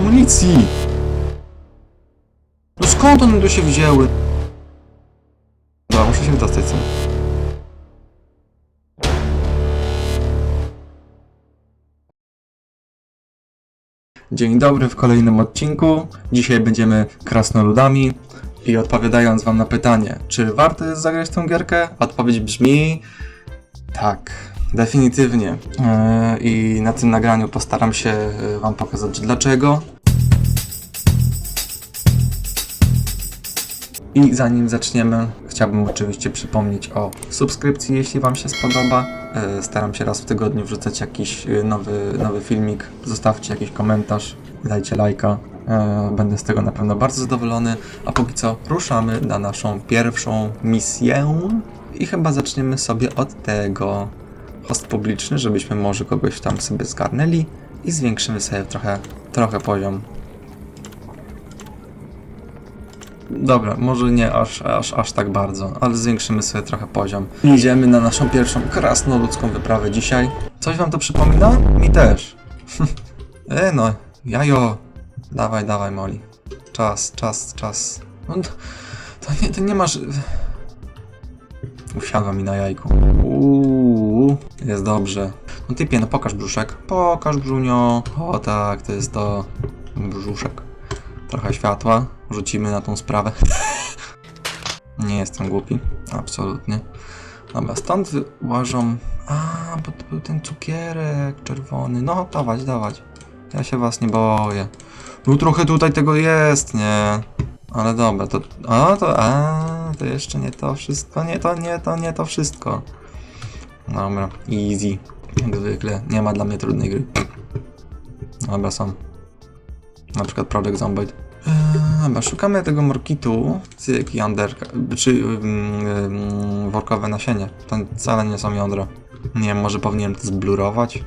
amunicji! No skąd one tu się wzięły? Dobra, muszę się dostać sam. Dzień dobry w kolejnym odcinku. Dzisiaj będziemy krasnoludami i odpowiadając wam na pytanie, czy warto jest zagrać tą gierkę? Odpowiedź brzmi tak, definitywnie. Yy, I na tym nagraniu postaram się yy, wam pokazać dlaczego. I zanim zaczniemy, chciałbym oczywiście przypomnieć o subskrypcji, jeśli Wam się spodoba. E, Staram się raz w tygodniu wrzucać jakiś e, nowy, nowy filmik. Zostawcie jakiś komentarz, dajcie lajka. E, Będę z tego na pewno bardzo zadowolony. A póki co ruszamy na naszą pierwszą misję. I chyba zaczniemy sobie od tego. Host publiczny, żebyśmy może kogoś tam sobie zgarnęli i zwiększymy sobie trochę, trochę poziom Dobra, może nie aż, aż, aż tak bardzo, ale zwiększymy sobie trochę poziom. Idziemy na naszą pierwszą krasnoludzką wyprawę dzisiaj. Coś wam to przypomina? Mi też. e no, jajo. Dawaj, dawaj, Moli. Czas, czas, czas. No, to, to, nie, to nie masz... Usiadła mi na jajku. Uuu, jest dobrze. No typie, no pokaż brzuszek. Pokaż brzunio. O tak, to jest to. Brzuszek. Trochę światła. Rzucimy na tą sprawę. Nie jestem głupi. Absolutnie. Dobra, stąd wyłażą... A, bo to był ten cukierek czerwony. No, dawać, dawać. Ja się was nie boję. No trochę tutaj tego jest, nie? Ale dobra, to... A, to... A, to jeszcze nie to wszystko. Nie to, nie to, nie to wszystko. Dobra, easy. Jak zwykle. Nie ma dla mnie trudnej gry. Dobra, są. Na przykład Project Zomboid. Eee, Dobra, szukamy tego morkitu, cyk, jąderka, czy yy, workowe nasienie. To wcale nie są jądra. Nie wiem, może powinienem to zblurować?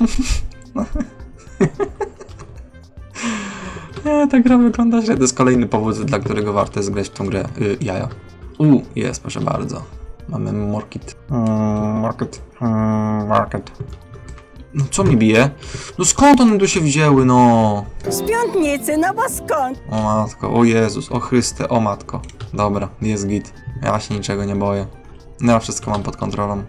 nie, ta gra wygląda źle. To jest kolejny powód, dla którego warto jest grać w tą grę yy, jaja. U, jest, proszę bardzo. Mamy morkit. Mm, market. Mm, market. No co mi bije? No skąd one tu się wzięły, no? Z piątnicy, no bo skąd? O matko, o Jezus, o Chryste, o matko. Dobra, jest git. Ja się niczego nie boję. Ja wszystko mam pod kontrolą.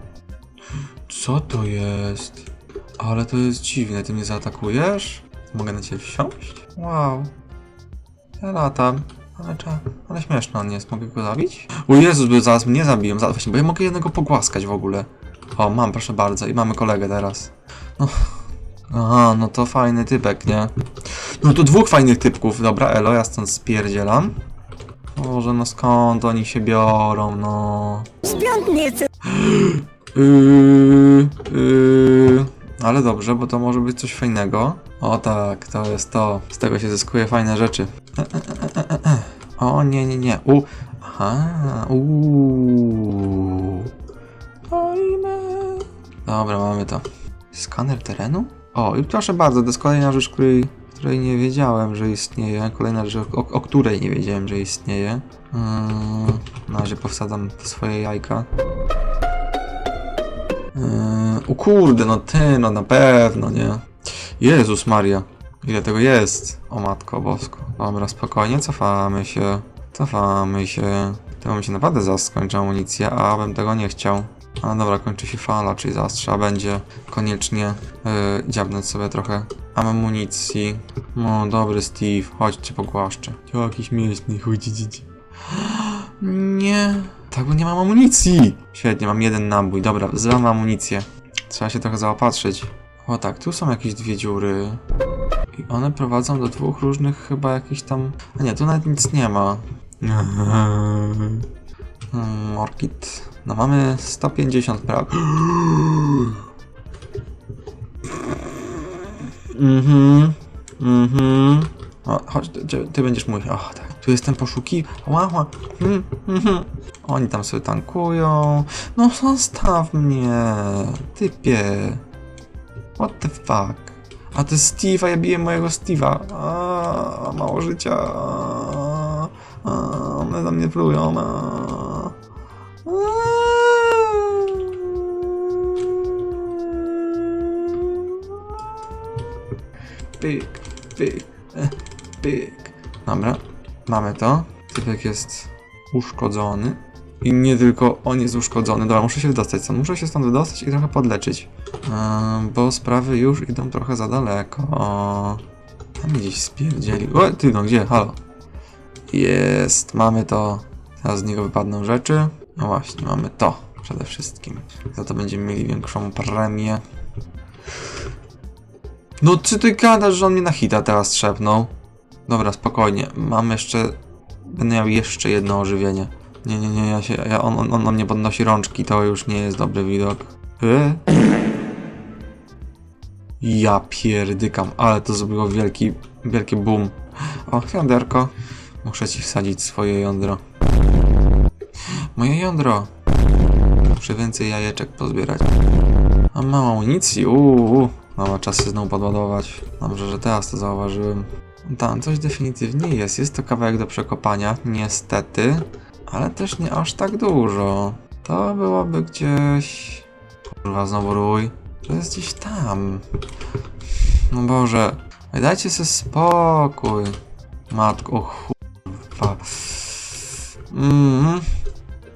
Co to jest? Ale to jest dziwne, ty mnie zaatakujesz? Mogę na ciebie wsiąść? Wow. Ja latam. Ale, cza, ale śmieszny on jest, mogę go zabić? O Jezus, bo zaraz mnie zabiją, zaraz właśnie, bo ja mogę jednego pogłaskać w ogóle. O, mam, proszę bardzo, i mamy kolegę teraz. No. Aha, no to fajny typek, nie? No to dwóch fajnych typków. Dobra, Elo, ja stąd spierdzielam. Boże, no skąd oni się biorą, no. Yy, yy. Ale dobrze, bo to może być coś fajnego. O tak, to jest to. Z tego się zyskuje fajne rzeczy. E, e, e, e, e. O nie, nie, nie. U. Aha, uuu. Dobra, mamy to. Skaner terenu? O, i proszę bardzo, to jest kolejna rzecz, której, której nie wiedziałem, że istnieje. Kolejna rzecz, o, o której nie wiedziałem, że istnieje. Yy, na razie powsadzam swoje jajka. Yy, o kurde, no ty, no na pewno, nie? Jezus Maria, ile tego jest? O matko bosko. Dobra, spokojnie, cofamy się. Cofamy się. To mi się naprawdę zaraz skończy amunicja, a bym tego nie chciał. A dobra, kończy się fala, czyli zaraz trzeba będzie koniecznie yy, dziabnąć sobie trochę amunicji. No, dobry Steve, chodźcie pogłaszczę. Jakiś mięśny, dzieci. Nie. Tak, bo nie mam amunicji. Świetnie, mam jeden nabój. Dobra, zram amunicję. Trzeba się trochę zaopatrzyć. O tak, tu są jakieś dwie dziury. I one prowadzą do dwóch różnych chyba jakichś tam... A nie, tu nawet nic nie ma. Hmm, Orchid. No mamy 150 praw. Mhm. Mhm. O, chodź, ty, ty będziesz mój. O, tak. Tu jestem poszuki. Ła, ła. Mhm, mhm. Oni tam sobie tankują. No zostaw mnie. Typie. What the fuck? A to jest Steve, a ja biję mojego Steve'a. A, mało życia. A, a, one na mnie plują. A. Pyk, pyk, e, pyk. Dobra, mamy to. Typek jest uszkodzony. I nie tylko on jest uszkodzony. Dobra, muszę się wydostać stąd. Muszę się stąd wydostać i trochę podleczyć. Eee, bo sprawy już idą trochę za daleko. Tam gdzieś spierdzieli. O, ty no, gdzie? Halo. Jest, mamy to. Teraz z niego wypadną rzeczy. No właśnie, mamy to przede wszystkim. Za to będziemy mieli większą premię. No czy ty gadasz, że on mnie na hita teraz trzepnął? Dobra, spokojnie. Mam jeszcze... Będę miał jeszcze jedno ożywienie. Nie, nie, nie, ja się... Ja, on, on, on na mnie podnosi rączki, to już nie jest dobry widok. E? Ja pierdykam, ale to zrobiło wielki, wielki boom. O, jąderko. Muszę ci wsadzić swoje jądro. Moje jądro. Muszę więcej jajeczek pozbierać. A mam amunicji, uuu. Dobra, czas się znowu podładować. Dobrze, że teraz to zauważyłem. Tam coś definitywnie jest. Jest to kawałek do przekopania, niestety. Ale też nie aż tak dużo. To byłoby gdzieś... Kurwa, znowu rój. To jest gdzieś tam. No Boże. Dajcie sobie spokój. Matko, kurwa. Mm.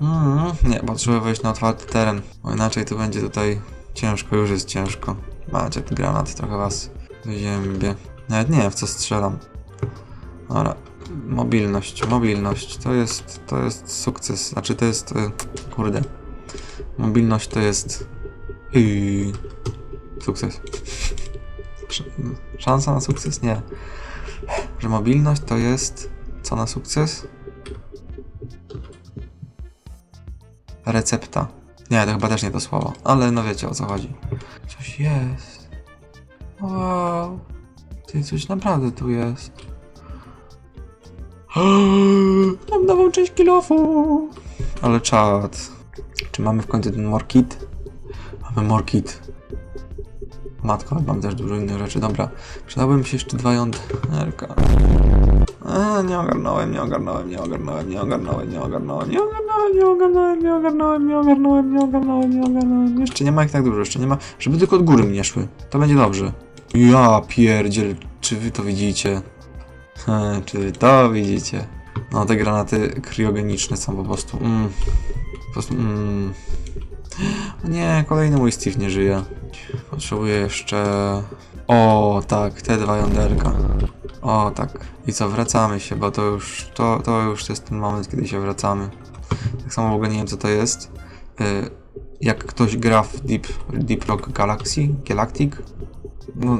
Mm. Nie, potrzebuję wejść na otwarty teren. Bo inaczej to będzie tutaj ciężko, już jest ciężko. Macie ten granat, trochę was ziębie. Nawet nie wiem w co strzelam. Dobra. Mobilność, mobilność. To jest, to jest sukces. Znaczy to jest, e, kurde. Mobilność to jest yy, sukces. Sz- Szansa na sukces? Nie. Że mobilność to jest co na sukces? Recepta. Nie, to chyba też nie to słowo, ale no wiecie o co chodzi. Coś jest. Wow. Ty, coś naprawdę tu jest. Mam nową część kilofu. Ale czad. Czy mamy w końcu ten morkit? Mamy morkit. Matko, mam też dużo innych rzeczy. Dobra, przydałbym się jeszcze dwa jąderka. A, nie ogarnąłem, nie ogarnąłem, nie ogarnąłem, nie ogarnąłem, nie ogarnąłem, nie ogarnąłem, nie ogarnąłem, nie ogarnąłem, nie ogarnąłem, nie ogarnąłem, nie ogarnąłem. Jeszcze nie ma ich tak dużo, jeszcze nie ma, żeby tylko od góry mi nie szły. To będzie dobrze. Ja pierdziel, czy wy to widzicie? Czy wy to widzicie? No te granaty kriogeniczne są po prostu, mm, po prostu, mm. Nie, kolejny mój Steve nie żyje. Potrzebuję jeszcze... O, tak, te dwa jąderka. O, tak. I co, wracamy się, bo to już, to, to już jest ten moment, kiedy się wracamy. Tak samo w ogóle nie wiem, co to jest. Y, jak ktoś gra w Deep, Deep Rock Galaxy, Galactic, no,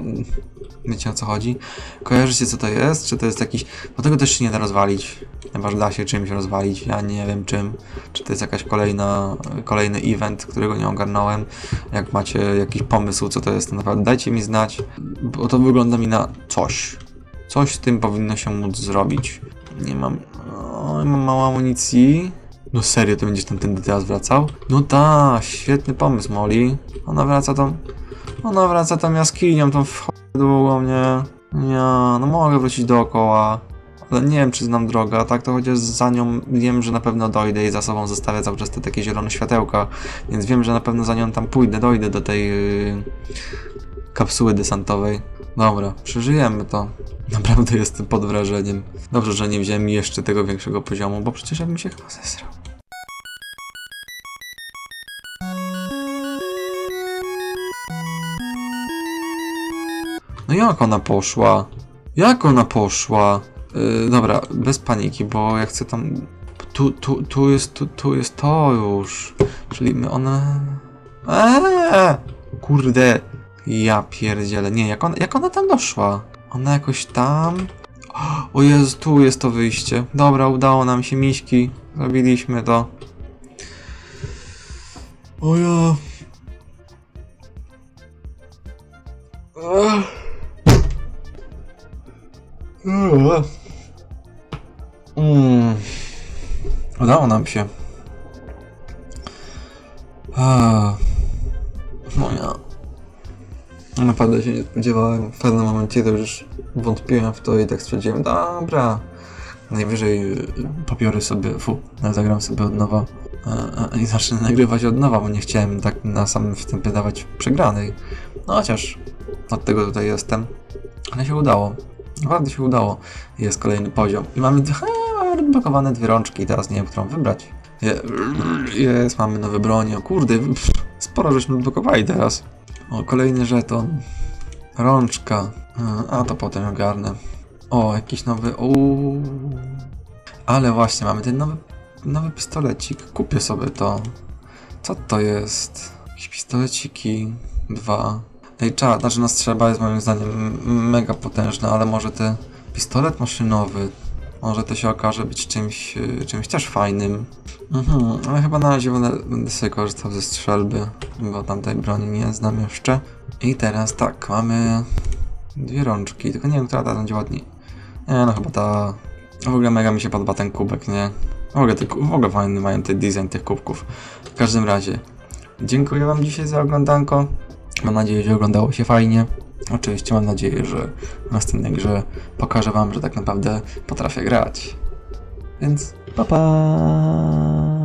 wiecie o co chodzi. Kojarzycie, co to jest? Czy to jest jakiś... Bo tego też się nie da rozwalić. Chyba, że da się czymś rozwalić, ja nie wiem czym. Czy to jest jakaś kolejna, kolejny event, którego nie ogarnąłem. Jak macie jakiś pomysł, co to jest, to naprawdę dajcie mi znać, bo to wygląda mi na coś. Coś z tym powinno się móc zrobić. Nie mam... O, mam mało amunicji. No serio, to będziesz tam tędy teraz wracał? No tak, świetny pomysł, Molly. Ona wraca tam... Ona wraca tam jaskinią, tą w długą, nie? Nie, no mogę wrócić dookoła. Ale nie wiem, czy znam drogę, a tak to chociaż za nią wiem, że na pewno dojdę i za sobą zostawię cały czas te takie zielone światełka, więc wiem, że na pewno za nią tam pójdę, dojdę do tej yy, kapsuły desantowej. Dobra, przeżyjemy to. Naprawdę jestem pod wrażeniem. Dobrze, że nie wziąłem jeszcze tego większego poziomu, bo przecież ja bym się chyba zesrał. Jak ona poszła? Jak ona poszła? Yy, dobra, bez paniki, bo ja chcę tam... Tu, tu, tu jest, tu, tu jest to już. Czyli my ona... Eee! Kurde. Ja pierdzielę. Nie, jak ona, jak ona tam doszła? Ona jakoś tam... O Jezu, tu jest to wyjście. Dobra, udało nam się, miśki. Zrobiliśmy to. O ja... Ech. Mm. Udało nam się. A. No ja. Naprawdę się nie spodziewałem. W pewnym momencie to już wątpiłem w to i tak stwierdziłem, dobra. Najwyżej y, pobiorę sobie, fu, zagram sobie od nowa e, e, i zacznę nagrywać od nowa, bo nie chciałem tak na samym wstępie dawać przegranej. No chociaż od tego tutaj jestem. Ale się udało. Naprawdę się udało. Jest kolejny poziom. I mamy, odblokowane dwie rączki. Teraz nie wiem, którą wybrać. Je- Jest, mamy nowe bronie. O kurde, sporo żeśmy odblokowali teraz. O, kolejny żeton. Rączka. A to potem ogarnę. O, jakiś nowy. Uuu. Ale właśnie, mamy ten nowy, nowy pistolecik. Kupię sobie to. Co to jest? Jakieś pistoleciki. Dwa. Ej, czad, znaczy na strzelba jest moim zdaniem mega potężna, ale może ten pistolet maszynowy, może to się okaże być czymś, y, czymś też fajnym. Mhm, ale chyba na razie będę, będę sobie korzystał ze strzelby, bo tamtej broni nie znam jeszcze. I teraz tak, mamy dwie rączki, tylko nie wiem, która ta będzie ładniej. Nie no, chyba ta... W ogóle mega mi się podoba ten kubek, nie? W ogóle, w ogóle fajny mają ten design tych kubków. W każdym razie, dziękuję wam dzisiaj za oglądanko. Mam nadzieję, że oglądało się fajnie. Oczywiście mam nadzieję, że w następnej grze pokażę wam, że tak naprawdę potrafię grać. Więc pa pa!